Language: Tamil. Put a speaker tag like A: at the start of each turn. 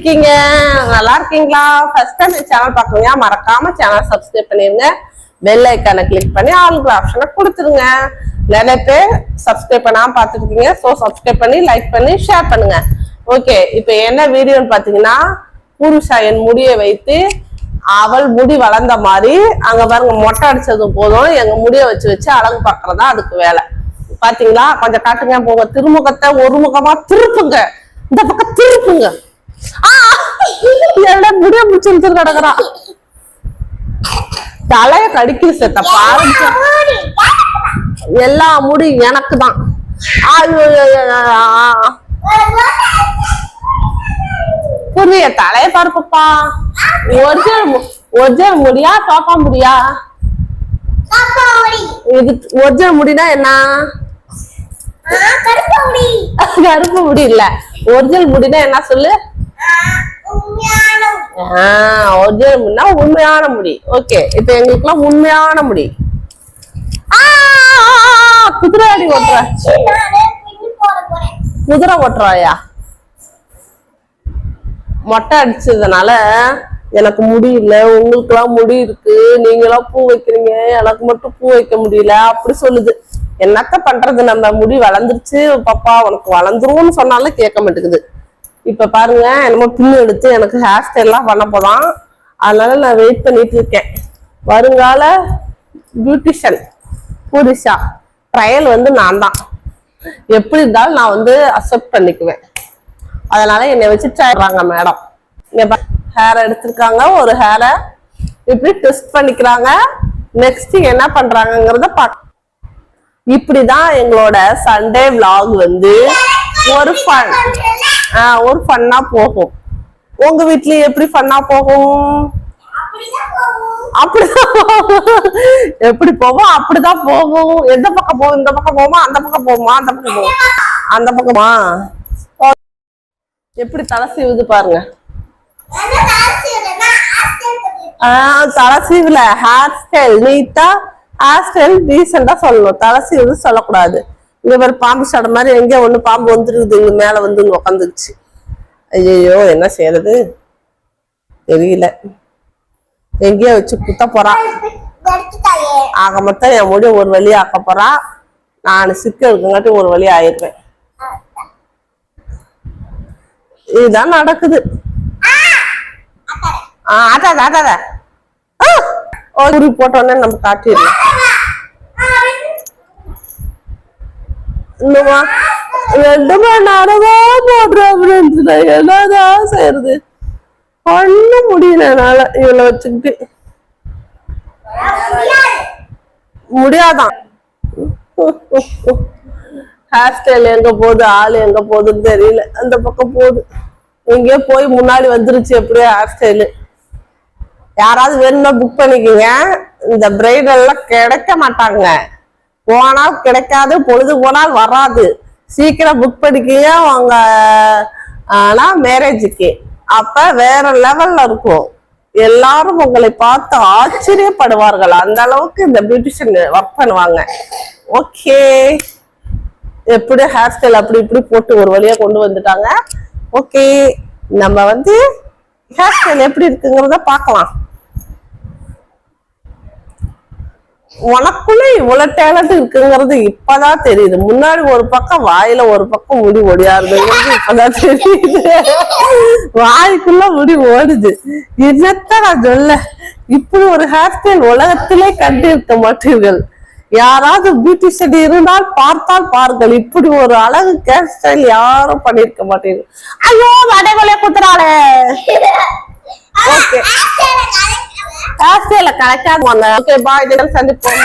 A: இருக்கீங்க? நல்லா இருக்கீங்களா? ஃபர்ஸ்ட் டைம் சேனல் பார்க்குறீங்க மறக்காம சேனல் சப்ஸ்கிரைப் பண்ணிருங்க. பெல் ஐக்கானை கிளிக் பண்ணி ஆளுங்கிற ஆப்ஷனை கொடுத்துருங்க. நிறைய பேர் சப்ஸ்கிரைப் பண்ணாம பார்த்துருக்கீங்க. ஸோ சப்ஸ்கிரைப் பண்ணி லைக் பண்ணி ஷேர் பண்ணுங்க. ஓகே இப்போ என்ன வீடியோன்னு பார்த்தீங்கன்னா புருஷா என் முடியை வைத்து அவள் முடி வளர்ந்த மாதிரி அங்க பாருங்க மொட்டை அடிச்சது போதும். எங்க முடிய வச்சு வச்சு அழகு பார்க்கறதா அதுக்கு வேலை. பாத்தீங்களா கொஞ்சம் காட்டுங்க போங்க திருமுகத்தை ஒரு முகமா திருப்புங்க. இந்த பக்கம் திருப்புங்க. என்னடா முடிய முடிச்சு கிடக்குறான் தலைய கடிக்குது செத்த பாருங்க எல்லா முடி எனக்கு தான் புரிய தலைய பார்ப்பப்பா ஒரிஜினல் ஒரிஜினல் முடியா டோப்பா முடியா இது ஒரிஜினல் முடினா என்ன கருப்பு முடி இல்ல ஒரிஜினல் முடினா என்ன சொல்லு ஒரிஜினல் முடினா உண்மையான முடி. ஓகே. இப்ப எங்களுக்குலாம் உண்மையான முடி. குதிரை அடி ஓட்டுற. குதிரை ஓட்டுறாயா? மொட்டை அடிச்சதுனால எனக்கு முடியல உங்களுக்கு உங்களுக்குலாம் முடி இருக்கு. நீங்களாம் பூ வைக்கிறீங்க. எனக்கு மட்டும் பூ வைக்க முடியல. அப்படி சொல்லுது. என்னத்த பண்றது? நம்ம முடி வளர்ந்துருச்சு. பாப்பா உனக்கு வளர்ந்துரும்னு சொன்னாலும் கேட்க மாட்டேங்குது. இப்ப பாருங்க என்னமோ பின்னு எடுத்து எனக்கு ஹேர் ஸ்டைல்லாம் பண்ண போதான் அதனால நான் வெயிட் பண்ணிட்டு இருக்கேன். வருங்கால பியூட்டிஷியன் பூரிஷா. ட்ரையல் வந்து நான் தான். எப்படி இருந்தாலும் நான் வந்து அக்செப்ட் பண்ணிக்குவேன். அதனால என்னை வச்சு ட்ரைடுறாங்க மேடம் ஹேர் எடுத்திருக்காங்க ஒரு ஹேரை இப்படி டெஸ்ட் பண்ணிக்கிறாங்க. நெக்ஸ்ட் என்ன பண்றாங்கிறத பார்க்க இப்படிதான் எங்களோட சண்டே vlog வந்து ஒரு ஃபன் ஒரு ஃபன்னா போகும். உங்க வீட்லயும் எப்படி ஃபன்னா போகும்? அப்படிதான் எப்படி போவோம் அப்படிதான் போகும். எந்த பக்கம் போகும்? இந்த பக்கம் போவோமா அந்த பக்கம் போகுமா? அந்த பக்கம் போகும்? அந்த பக்கமா எப்படி தலை சீவுது பாருங்க. தலை சீவுல. ஹேர் ஸ்டைல் நீட்டா ஹேர் ஸ்டைல் டீசெண்டா சொல்லணும். தலை சீவுது சொல்லக்கூடாது. இங்க ஒரு பாம்பு சடை மாதிரி எங்கேயோ ஒண்ணு பாம்பு வந்துருக்குது இங்க மேல வந்து உக்காந்துருச்சு. ஐயோ என்ன செய்யறது? தெரியல. எங்கேயோ வச்சு குத்த போறா. ஆக மொத்தம் என் முடிய ஒரு வழி ஆக்க போறா. நான் சிக்க இருக்குங்காட்டி ஒரு வழி ஆயிடுவேன். இதுதான் நடக்குது. ஆஹ் ஆட்டாத ஆட்டாத ஒரு குறி போட்டோன்னே நம்ம காட்டிடலாம். இன்னுமா ரெண்டு மணி நேரமா போடுறேன் என்னதான் செய்யறது பண்ண முடியல என்னால இவளை வச்சுக்கிட்டு. முடியாதான் ஹேர் ஸ்டைல் எங்க போகுது? ஆள் எங்க போகுதுன்னு தெரியல. அந்த பக்கம் போகுது. எங்கேயோ போய் முன்னாடி வந்துருச்சு எப்படியோ ஹேர் ஸ்டைலு யாராவது வேணும்னா புக் பண்ணிக்கோங்க. இந்த பிரைடெல்லாம் கிடைக்க மாட்டாங்க. போனால் கிடைக்காது பொழுது போனால் வராது. சீக்கிரம் புக் பண்ணிக்கங்க அவங்க ஆனா மேரேஜுக்கு அப்ப வேற லெவல்ல இருக்கும். எல்லாரும் உங்களை பார்த்து ஆச்சரியப்படுவார்கள். அந்த அளவுக்கு இந்த பியூட்டிஷியன் ஒர்க் பண்ணுவாங்க. ஓகே எப்படி ஹேர் ஸ்டைல் அப்படி இப்படி போட்டு ஒரு வழியா கொண்டு வந்துட்டாங்க. ஓகே நம்ம வந்து ஹேர் ஸ்டைல் எப்படி இருக்குங்கிறத பார்க்கலாம். உனக்குள்ள இவ்வளவு டேலண்ட் இருக்குங்கிறது இப்பதான் தெரியுது. முன்னாடி ஒரு பக்கம் வாயில ஒரு பக்கம் முடி ஒடியாருதுங்கிறது இப்பதான் தெரியுது. வாய்க்குள்ள முடி ஓடுது. என்னத்த நான் சொல்ல? இப்படி ஒரு ஹேர் ஸ்டைல் உலகத்திலே கண்டிருக்க மாட்டீர்கள். யாராவது பியூட்டிஷியன் இருந்தால் பார்த்தால் பாருங்கள். இப்படி ஒரு அழகு ஹேர் ஸ்டைல் யாரும் பண்ணிருக்க மாட்டீர்கள். ஐயோ வடைகொலை குத்துறாளே ஓகே ஹேர் ஸ்டைல கரெக்டா ஓகே பாய் சந்திப்போம்.